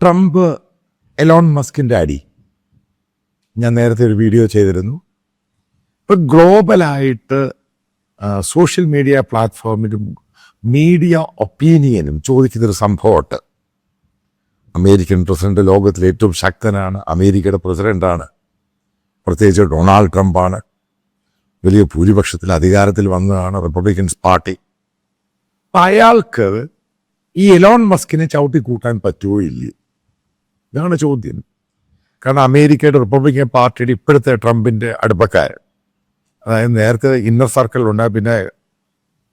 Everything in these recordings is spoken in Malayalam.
ട്രംപ് എലോൺ മസ്കിന്റെ അടി. ഞാൻ നേരത്തെ ഒരു വീഡിയോ ചെയ്തിരുന്നു. ഇപ്പം ഗ്ലോബലായിട്ട് സോഷ്യൽ മീഡിയ പ്ലാറ്റ്ഫോമിലും മീഡിയ ഒപ്പീനിയനും ചോദിക്കുന്നൊരു സംഭവമുണ്ട്. അമേരിക്കൻ പ്രസിഡന്റ് ലോകത്തിലെ ഏറ്റവും ശക്തനാണ് അമേരിക്കയുടെ പ്രസിഡന്റാണ്. പ്രത്യേകിച്ച് ഡൊണാൾഡ് ട്രംപാണ്. വലിയ ഭൂരിപക്ഷത്തിൽ അധികാരത്തിൽ വന്നതാണ് റിപ്പബ്ലിക്കൻസ് പാർട്ടി. അയാൾക്ക് ഈ എലോൺ മസ്കിനെ ചവിട്ടി കൂട്ടാൻ പറ്റുമോ ഇല്ലയോ? ഇതാണ് ചോദ്യം. കാരണം അമേരിക്കയുടെ റിപ്പബ്ലിക്കൻ പാർട്ടിയുടെ ഇപ്പോഴത്തെ ട്രംപിന്റെ അടുപ്പക്കാരൻ. അതായത് നേരത്തെ ഇന്നർ സർക്കിൾ ഉണ്ടായി പിന്നെ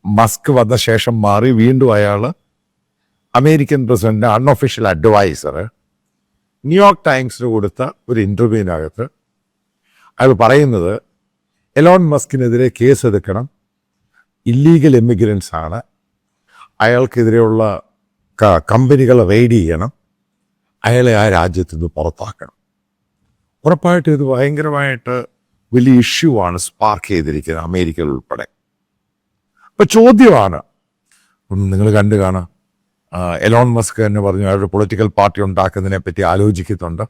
മസ്ക് വന്ന ശേഷം മാറി വീണ്ടും അയാൾ American president unofficial adviser New York ടൈംസിന് കൊടുത്ത ഒരു ഇന്റർവ്യൂവിനകത്ത് അയാൾ പറയുന്നത് എലോൺ മസ്കിനെതിരെ കേസ് എടുക്കണം. ഇല്ലീഗൽ എമിഗ്രൻസ് ആണ്. അയാൾക്കെതിരെയുള്ള കമ്പനികൾ റെയ്ഡ് ചെയ്യണം. അയാളെ ആ രാജ്യത്ത് നിന്ന് പുറത്താക്കണം. ഉറപ്പായിട്ടും ഇത് ഭയങ്കരമായിട്ട് വലിയ ഇഷ്യൂ ആണ് സ്പാർക്ക് ചെയ്തിരിക്കുന്നത് അമേരിക്കയിൽ ഉൾപ്പെടെ. അപ്പൊ ചോദ്യമാണ് നിങ്ങൾ കണ്ടു കാണാം എലോൺ മസ്ക് എന്ന് പറഞ്ഞു അയാളുടെ പൊളിറ്റിക്കൽ പാർട്ടി ഉണ്ടാക്കുന്നതിനെ പറ്റി ആലോചിക്കുന്നുണ്ട്.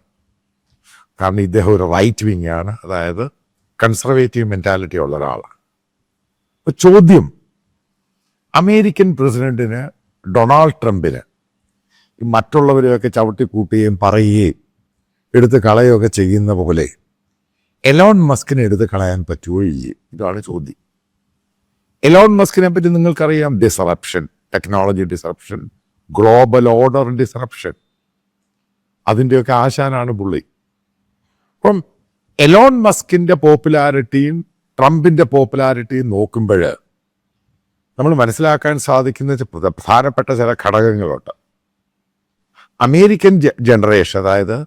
കാരണം ഇദ്ദേഹം ഒരു റൈറ്റ് വിങ് ആണ് അതായത് കൺസർവേറ്റീവ് മെന്റാലിറ്റി ഉള്ള ഒരാളാണ്. ചോദ്യം അമേരിക്കൻ പ്രസിഡന്റിന് ഡൊണാൾഡ് ട്രംപിന് മറ്റുള്ളവരെയൊക്കെ ചവിട്ടി കൂട്ടുകയും പറയുകയും എടുത്ത് കളയുകയൊക്കെ ചെയ്യുന്ന പോലെ എലോൺ മസ്കിനെ എടുത്ത് കളയാൻ പറ്റുമോ ഇല്ലേ? ഇതാണ് ചോദ്യം. എലോൺ മസ്കിനെ പറ്റി നിങ്ങൾക്കറിയാം? Disruption technology disruption global order disruption അതിന്റെയൊക്കെ ആശാനാണ് പുള്ളി. അപ്പം എലോൺ മസ്കിന്റെ പോപ്പുലാരിറ്റിയും ട്രംപിന്റെ പോപ്പുലാരിറ്റിയും നോക്കുമ്പോൾ നമ്മൾ മനസ്സിലാക്കാൻ സാധിക്കുന്ന പ്രധാനപ്പെട്ട ചില ഘടകങ്ങളുണ്ട്. അമേരിക്കൻ ജനറേഷൻ അതായത്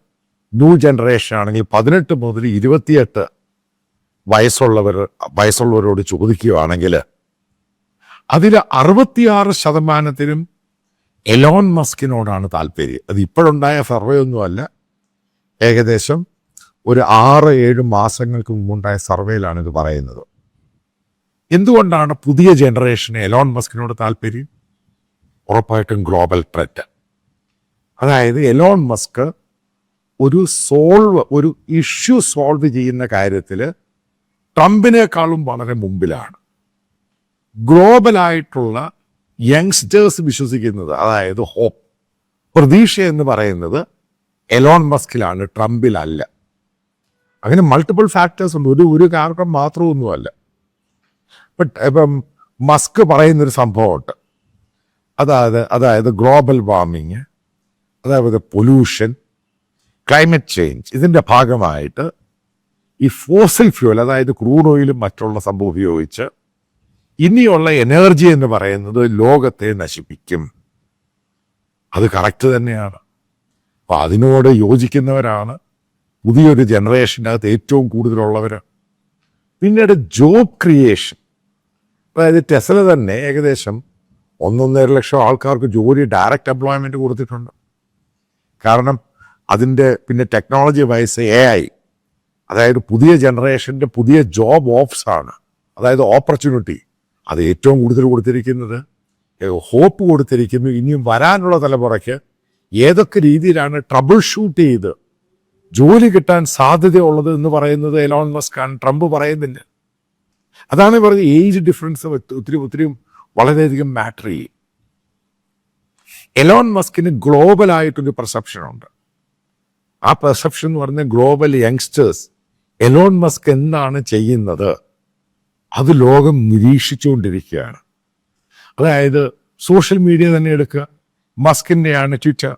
ന്യൂ ജനറേഷൻ ആണെങ്കിൽ പതിനെട്ട് മുതൽ ഇരുപത്തിയെട്ട് വയസ്സുള്ളവർ വയസ്സുള്ളവരോട് ചോദിക്കുകയാണെങ്കിൽ അതിൽ അറുപത്തിയാറ് ശതമാനത്തിനും എലോൺ മസ്കിനോടാണ് താല്പര്യം. അത് ഇപ്പോഴുണ്ടായ സർവേ ഒന്നുമല്ല ഏകദേശം ഒരു ആറ് ഏഴ് മാസങ്ങൾക്ക് മുമ്പുണ്ടായ സർവേയിലാണ് ഇത് പറയുന്നത്. എന്തുകൊണ്ടാണ് പുതിയ ജനറേഷന് എലോൺ മസ്കിനോട് താല്പര്യം? ഉറപ്പായിട്ടും ഗ്ലോബൽ ത്രെറ്റ്. അതായത് എലോൺ മസ്ക് ഒരു സോൾവ് ഒരു ഇഷ്യൂ സോൾവ് ചെയ്യുന്ന കാര്യത്തിൽ ട്രംപിനേക്കാളും വളരെ മുമ്പിലാണ്. ഗ്ലോബലായിട്ടുള്ള യങ്സ്റ്റേഴ്സ് വിശ്വസിക്കുന്നത് അതായത് ഹോപ്പ് പ്രതീക്ഷ എന്ന് പറയുന്നത് എലോൺ മസ്കിലാണ് ട്രംപിലല്ല. അങ്ങനെ മൾട്ടിപ്പിൾ ഫാക്ടേഴ്സ് ഉണ്ട്. ഒരു ഒരു കാരണം മാത്രമൊന്നുമല്ല ബട്ട് ഇപ്പം മസ്ക് പറയുന്നൊരു സംഭവമുണ്ട്. അതായത് അതായത് ഗ്ലോബൽ വാർമിങ് അതായത് പൊല്യൂഷൻ ക്ലൈമറ്റ് ചേഞ്ച് ഇതിന്റെ ഭാഗമായിട്ട് ഈ ഫോസിൽ ഫ്യൂൽ അതായത് ക്രൂഡ് ഓയിലും മറ്റുള്ള സംഭവം ഉപയോഗിച്ച് ഇനിയുള്ള എനർജി എന്ന് പറയുന്നത് ലോകത്തെ നശിപ്പിക്കും. അത് കറക്റ്റ് തന്നെയാണ്. അപ്പം അതിനോട് യോജിക്കുന്നവരാണ് പുതിയൊരു ജനറേഷന്റെ അകത്ത് ഏറ്റവും കൂടുതലുള്ളവർ പിന്നീട് ജോബ് ക്രിയേഷൻ. അതായത് ടെസ്ല തന്നെ ഏകദേശം ഒന്നൊന്നര ലക്ഷം ആൾക്കാർക്ക് ജോലി ഡയറക്റ്റ് എംപ്ലോയ്മെന്റ് കൊടുത്തിട്ടുണ്ട്. കാരണം അതിന്റെ പിന്നെ ടെക്നോളജി വൈസ് എ ഐ അതായത് പുതിയ ജനറേഷന്റെ പുതിയ ജോബ് ഓപ്സ് ആണ്. അതായത് ഓപ്പർച്യൂണിറ്റി അത് ഏറ്റവും കൂടുതൽ കൊടുത്തിരിക്കുന്നത് ഹോപ്പ് കൊടുത്തിരിക്കുന്നു ഇനിയും വരാനുള്ള തലമുറയ്ക്ക് ഏതൊക്കെ രീതിയിലാണ് ട്രബിൾ ഷൂട്ട് ചെയ്ത് ജോലി കിട്ടാൻ സാധ്യതയുള്ളത് എന്ന് പറയുന്നത് എലോൺ മസ്കാണ് ട്രംപ് പറയുന്നില്ല. അതാണ് പറഞ്ഞത് ഏജ് ഡിഫറൻസ് ഒത്തിരി ഒത്തിരി വളരെയധികം മാറ്റർ ചെയ്യും. എലോൺ മസ്കിന് പെർസെപ്ഷൻ ഉണ്ട്. ആ പെർസെപ്ഷൻ എന്ന് പറഞ്ഞ ഗ്ലോബൽ യങ്സ്റ്റേഴ്സ് എലോൺ മസ്ക് എന്താണ് ചെയ്യുന്നത്? അത് ലോകം നിരീക്ഷിച്ചുകൊണ്ടിരിക്കുകയാണ്. അതായത് സോഷ്യൽ മീഡിയ തന്നെ എടുക്കുക. മസ്കിന്റെയാണ് ട്വിറ്റർ.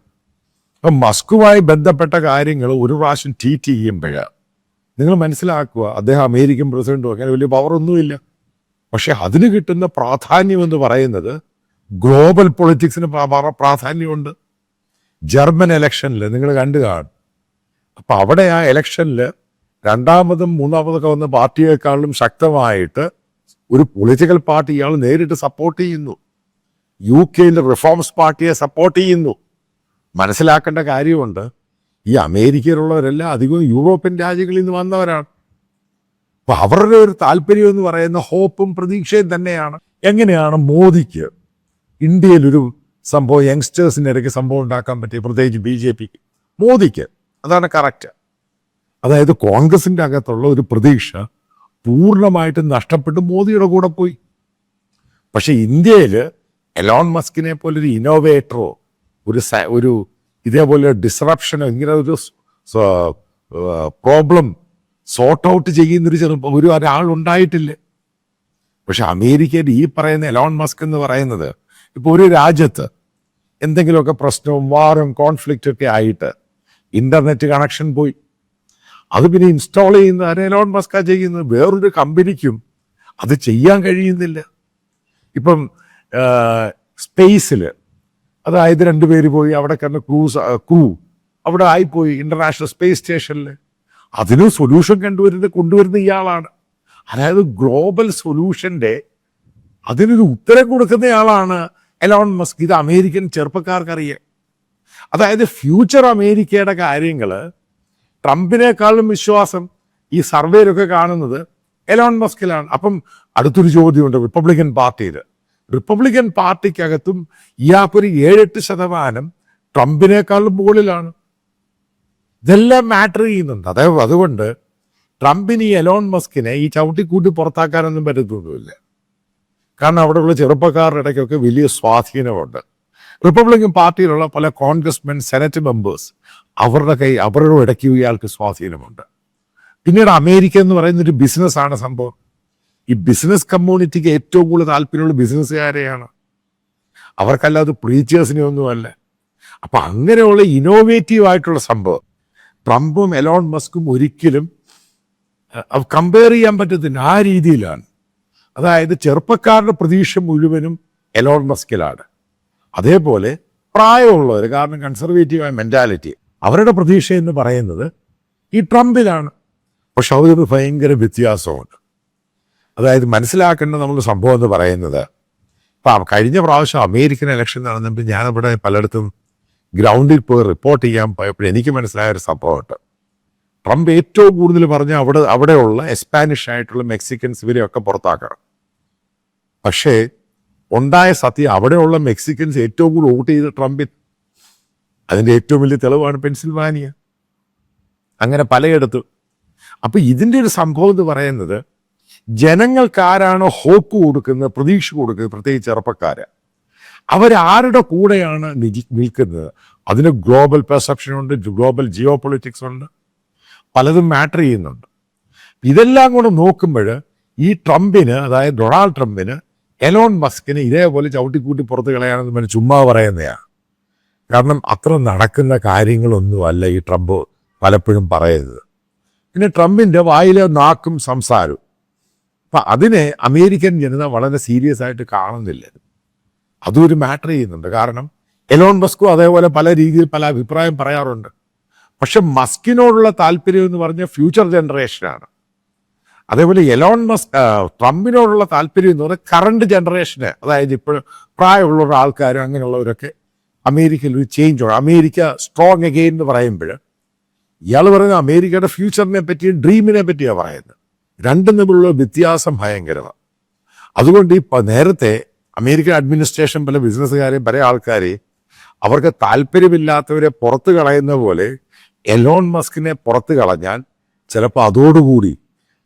അപ്പം മസ്കുമായി ബന്ധപ്പെട്ട കാര്യങ്ങൾ ഒരു പ്രാവശ്യം ട്വീറ്റ് ചെയ്യുമ്പോൾ നിങ്ങൾ മനസ്സിലാക്കുക അദ്ദേഹം അമേരിക്കൻ പ്രസിഡന്റും അങ്ങനെ വലിയ പവറൊന്നുമില്ല പക്ഷെ അതിന് കിട്ടുന്ന പ്രാധാന്യം എന്ന് പറയുന്നത് ഗ്ലോബൽ പൊളിറ്റിക്സിന് പ്രാ- പ്രാ- പ്രാധാന്യമുണ്ട്. ജർമ്മൻ ഇലക്ഷനിൽ നിങ്ങൾ കണ്ടു കാണും. അപ്പം അവിടെ ആ ഇലക്ഷനിൽ രണ്ടാമതും മൂന്നാമതൊക്കെ വന്ന പാർട്ടിയേക്കാളും ശക്തമായിട്ട് ഒരു പൊളിറ്റിക്കൽ പാർട്ടി ഇയാൾ നേരിട്ട് സപ്പോർട്ട് ചെയ്യുന്നു. യു കെയിൽ റിഫോംസ് പാർട്ടിയെ സപ്പോർട്ട് ചെയ്യുന്നു. മനസ്സിലാക്കേണ്ട കാര്യമുണ്ട്. ഈ അമേരിക്കയിലുള്ളവരെല്ലാം അധികവും യൂറോപ്യൻ രാജ്യങ്ങളിൽ നിന്ന് വന്നവരാണ്. അപ്പൊ അവരുടെ ഒരു താല്പര്യം എന്ന് പറയുന്ന ഹോപ്പും പ്രതീക്ഷയും തന്നെയാണ്. എങ്ങനെയാണ് മോദിക്ക് ഇന്ത്യയിൽ ഒരു സംഭവം യങ്സ്റ്റേഴ്സിന്റെ ഇടയ്ക്ക് സംഭവം ഉണ്ടാക്കാൻ പറ്റി പ്രത്യേകിച്ച് ബി ജെ പിക്ക് മോദിക്ക്. അതാണ് കറക്റ്റ് അതായത് കോൺഗ്രസിന്റെ അകത്തുള്ള ഒരു പ്രതീക്ഷ പൂർണമായിട്ടും നഷ്ടപ്പെട്ട് മോദിയുടെ കൂടെ പോയി. പക്ഷേ ഇന്ത്യയിൽ എലോൺ മസ്കിനെ പോലൊരു ഇന്നോവേറ്ററോ ഒരു സ- ഒരു ഇതേപോലെ ഡിസ്റപ്ഷനോ ഇങ്ങനെ ഒരു പ്രോബ്ലം സോർട്ട് ഔട്ട് ചെയ്യുന്നൊരു ചെറുപ്പം ഒരു ഒരാൾ ഉണ്ടായിട്ടില്ല പക്ഷെ അമേരിക്കയിൽ ഈ പറയുന്ന എലോൺ മസ്ക് എന്ന് പറയുന്നത് ഇപ്പോൾ ഒരു രാജ്യത്ത് എന്തെങ്കിലുമൊക്കെ പ്രശ്നവും വാറും കോൺഫ്ലിക്റ്റ് ഒക്കെ ആയിട്ട് ഇന്റർനെറ്റ് കണക്ഷൻ പോയി. അത് പിന്നെ ഇൻസ്റ്റാൾ ചെയ്യുന്ന അരേലോൺ മസ്കാ ചെയ്യുന്നത് വേറൊരു കമ്പനിക്കും അത് ചെയ്യാൻ കഴിയുന്നില്ല. ഇപ്പം സ്പേസിൽ അതായത് രണ്ടുപേര് പോയി അവിടെ കിടന്ന് ക്രൂസ് ക്രൂ അവിടെ ആയിപ്പോയി ഇന്റർനാഷണൽ സ്പേസ് സ്റ്റേഷനിൽ അതിനും സൊല്യൂഷൻ കണ്ടുവരുന്ന കൊണ്ടുവരുന്ന ഇയാളാണ്. അതായത് ഗ്ലോബൽ സൊല്യൂഷന്റെ അതിനൊരു ഉത്തരം കൊടുക്കുന്നയാളാണ് എലോൺ മസ്ക് ഇത് അമേരിക്കൻ ചെറുപ്പക്കാർക്കറിയാം. അതായത് ഫ്യൂച്ചർ അമേരിക്കയുടെ കാര്യങ്ങൾ ട്രംപിനേക്കാളും വിശ്വാസം ഈ സർവേയിലൊക്കെ കാണുന്നത് എലോൺ മസ്കിലാണ് അപ്പം അടുത്തൊരു ചോദ്യമുണ്ട് റിപ്പബ്ലിക്കൻ പാർട്ടിയിൽ റിപ്പബ്ലിക്കൻ പാർട്ടിക്കകത്തും ഇയാൾക്കൊരു ഏഴെട്ട് ശതമാനം ട്രംപിനേക്കാളും മുകളിലാണ്. ഇതെല്ലാം മാറ്റർ ചെയ്യുന്നുണ്ട്. അതായത് അതുകൊണ്ട് ട്രംപിന് ഈ എലോൺ മസ്കിനെ ഈ ചവിട്ടിക്കൂട്ടി പുറത്താക്കാനൊന്നും പറ്റത്തൊന്നുമില്ല. കാരണം അവിടെയുള്ള ചെറുപ്പക്കാരുടെ ഇടയ്ക്കൊക്കെ വലിയ സ്വാധീനമുണ്ട്. റിപ്പബ്ലിക്കൻ പാർട്ടിയിലുള്ള പല കോൺഗ്രസ്മെൻ സെനറ്റ് മെമ്പേഴ്സ് അവരുടെ കൈ അവരുടെ ഇടയ്ക്ക് ഇയാൾക്ക് സ്വാധീനമുണ്ട്. പിന്നീട് അമേരിക്ക എന്ന് പറയുന്ന ഒരു ബിസിനസ്സാണ് സംഭവം. ഈ ബിസിനസ് കമ്മ്യൂണിറ്റിക്ക് ഏറ്റവും കൂടുതൽ താല്പര്യമുള്ള ബിസിനസ്സുകാരെയാണ് അവർക്കല്ലാതെ പ്രീച്ചേഴ്സിനെ ഒന്നുമല്ല. അപ്പൊ അങ്ങനെയുള്ള ഇന്നോവേറ്റീവ് ആയിട്ടുള്ള സംഭവം. ട്രംപും എലോൺ മസ്കും ഒരിക്കലും കമ്പയർ ചെയ്യാൻ പറ്റത്തില്ല. ആ രീതിയിലാണ്. അതായത് ചെറുപ്പക്കാരുടെ പ്രതീക്ഷ മുഴുവനും എലോൺ മസ്കിലാണ്. അതേപോലെ പ്രായമുള്ളവർ കാരണം കൺസർവേറ്റീവായ മെന്റാലിറ്റി അവരുടെ പ്രതീക്ഷ എന്ന് പറയുന്നത് ഈ ട്രംപിലാണ്. പക്ഷെ അതൊരു ഭയങ്കര വ്യത്യാസമുണ്ട്. അതായത് മനസ്സിലാക്കേണ്ട നമ്മൾ സംഭവം എന്ന് പറയുന്നത് ഇപ്പം കഴിഞ്ഞ പ്രാവശ്യം അമേരിക്കൻ ഇലക്ഷൻ നടന്നപ്പോൾ ഞാനിവിടെ പലയിടത്തും ഗ്രൗണ്ടിൽ പോയി റിപ്പോർട്ട് ചെയ്യാൻ പോയപ്പോൾ എനിക്ക് മനസ്സിലായ ഒരു സംഭവമുണ്ട്. ട്രംപ് ഏറ്റവും കൂടുതൽ പറഞ്ഞ അവിടെ അവിടെയുള്ള എസ്പാനിഷ് ആയിട്ടുള്ള മെക്സിക്കൻസ് ഇവരെയൊക്കെ പുറത്താക്കണം. പക്ഷേ ഉണ്ടായ സത്യം അവിടെയുള്ള മെക്സിക്കൻസ് ഏറ്റവും കൂടുതൽ വോട്ട് ചെയ്ത ട്രംപിൽ അതിന്റെ ഏറ്റവും വലിയ തെളിവാണ് പെൻസിൽവാനിയ. അങ്ങനെ പലയിടത്തും. അപ്പൊ ഇതിന്റെ ഒരു സംഭവം എന്ന് പറയുന്നത് ജനങ്ങൾക്ക് ആരാണോ ഹോപ്പ് കൊടുക്കുന്നത് പ്രതീക്ഷ കൊടുക്കുന്നത് പ്രത്യേകിച്ച് ചെറുപ്പക്കാര് അവരാരുടെ കൂടെയാണ് നിൽക്കുന്നത്. അതിന് ഗ്ലോബൽ പെർസെപ്ഷൻ ഉണ്ട് ഗ്ലോബൽ ജിയോ പൊളിറ്റിക്സ് ഉണ്ട് പലതും മാറ്റർ ചെയ്യുന്നുണ്ട്. ഇതെല്ലാം കൂടെ നോക്കുമ്പോൾ ഈ ട്രംപിന് അതായത് ഡൊണാൾഡ് ട്രംപിന് എലോൺ മസ്കിന് ഇതേപോലെ ചവിട്ടിക്കൂട്ടി പുറത്ത് കളയാണെന്ന് പറഞ്ഞാൽ ചുമ്മാ പറയുന്നതാണ് കാരണം അത്ര നടക്കുന്ന കാര്യങ്ങളൊന്നുമല്ല ഈ ട്രംപ് പലപ്പോഴും പറയുന്നത്. പിന്നെ ട്രംപിന്റെ വായിലെ നാക്കും സംസാരവും. അപ്പം അതിനെ അമേരിക്കൻ ജനത വളരെ സീരിയസ് ആയിട്ട് കാണുന്നില്ല. അതും ഒരു മാറ്റർ ചെയ്യുന്നുണ്ട്. കാരണം എലോൺ മസ്കും അതേപോലെ പല രീതിയിൽ പല അഭിപ്രായം പറയാറുണ്ട്. പക്ഷെ മസ്കിനോടുള്ള താല്പര്യം എന്ന് പറഞ്ഞ ഫ്യൂച്ചർ ജനറേഷനാണ് അതേപോലെ എലോൺ മസ്ക് ട്രംപിനോടുള്ള താല്പര്യം എന്ന് പറഞ്ഞാൽ കറണ്ട് ജനറേഷന് അതായത് ഇപ്പോൾ പ്രായമുള്ള ആൾക്കാരും അങ്ങനെയുള്ളവരൊക്കെ അമേരിക്കയിൽ ഒരു ചേഞ്ച് ഉണ്ട് അമേരിക്ക സ്ട്രോങ് അഗെയിൻ എന്ന് പറയുമ്പോൾ ഇയാൾ പറയുന്നത് അമേരിക്കയുടെ ഫ്യൂച്ചറിനെ പറ്റിയും ഡ്രീമിനെ പറ്റിയാണ് പറയുന്നത്. രണ്ടും തമ്മിലുള്ള വ്യത്യാസം ഭയങ്കരമാണ്. അതുകൊണ്ട് ഈ നേരത്തെ അമേരിക്കൻ അഡ്മിനിസ്ട്രേഷൻ പല ബിസിനസ്സുകാരെയും പല ആൾക്കാരെയും അവർക്ക് താല്പര്യമില്ലാത്തവരെ പുറത്ത് കളയുന്ന പോലെ എലോൺ മസ്കിനെ പുറത്ത് കളഞ്ഞാൽ ചിലപ്പോൾ അതോടുകൂടി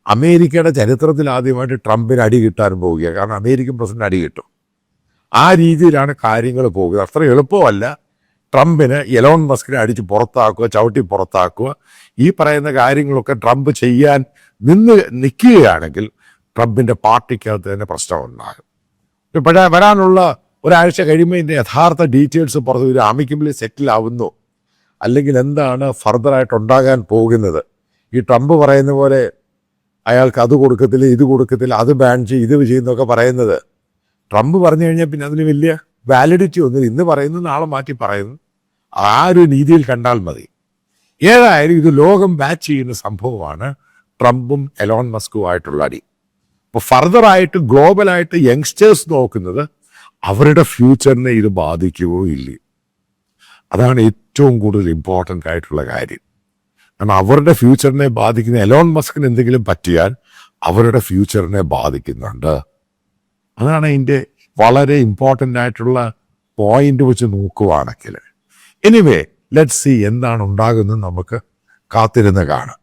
അമേരിക്കയുടെ ചരിത്രത്തിൽ ആദ്യമായിട്ട് ട്രംപിന് അടി കിട്ടാൻ പോവുക കാരണം അമേരിക്കൻ പ്രസിഡന്റ് അടി കിട്ടും. ആ രീതിയിലാണ് കാര്യങ്ങൾ പോകുന്നത്. അത്ര എളുപ്പമല്ല ട്രംപിന് എലോൺ മസ്കിനെ അടിച്ച് പുറത്താക്കുക ചവിട്ടി പുറത്താക്കുക. ഈ പറയുന്ന കാര്യങ്ങളൊക്കെ ട്രംപ് ചെയ്യാൻ നിന്ന് നിൽക്കുകയാണെങ്കിൽ ട്രംപിന്റെ പാർട്ടിക്കകത്ത് തന്നെ പ്രശ്നം ഉണ്ടാകും. ഇപ്പോഴേ വരാനുള്ള ഒരാഴ്ച കഴിയുമ്പോൾ ഇതിന്റെ യഥാർത്ഥ ഡീറ്റെയിൽസ് പുറത്ത് ഒരു ആമിക്കബിളി സെറ്റിൽ ആവുന്നു. അല്ലെങ്കിൽ എന്താണ് ഫർദറായിട്ട് ഉണ്ടാകാൻ പോകുന്നത്? ഈ ട്രംപ് പറയുന്ന പോലെ അയാൾക്ക് അത് കൊടുക്കത്തില്ല ഇത് കൊടുക്കത്തില്ല അത് ബാൻ ചെയ്യും ഇത് ചെയ്യുന്നൊക്കെ പറയുന്നത്. ട്രംപ് പറഞ്ഞു കഴിഞ്ഞാൽ പിന്നെ അതിന് വലിയ വാലിഡിറ്റി ഒന്നും ഇന്ന് പറയുന്നു നാളെ മാറ്റി പറയുന്നു. ആ ഒരു രീതിയിൽ കണ്ടാൽ മതി. ഏതായാലും ഇത് ലോകം ബാച്ച് ചെയ്യുന്ന സംഭവമാണ് ട്രംപും എലോൺ മസ്കും ആയിട്ടുള്ള അടി. അപ്പോൾ ഫർദറായിട്ട് ഗ്ലോബലായിട്ട് യങ്സ്റ്റേഴ്സ് നോക്കുന്നത് അവരുടെ ഫ്യൂച്ചറിനെ ഇത് ബാധിക്കുകയോ ഇല്ലേ. അതാണ് ഏറ്റവും കൂടുതൽ ഇമ്പോർട്ടന്റ് ആയിട്ടുള്ള കാര്യം. കാരണം അവരുടെ ഫ്യൂച്ചറിനെ ബാധിക്കുന്ന എലോൺ മസ്കിന് എന്തെങ്കിലും പറ്റിയാൽ അവരുടെ ഫ്യൂച്ചറിനെ ബാധിക്കുന്നുണ്ട്. അതാണ് അതിന്റെ വളരെ ഇമ്പോർട്ടന്റ് ആയിട്ടുള്ള പോയിന്റ് വെച്ച് നോക്കുവാണെങ്കിൽ. എനിവേ ലെറ്റ് സി എന്താണ് ഉണ്ടാകുന്നത് നമുക്ക് കാത്തിരുന്ന് കാണാം.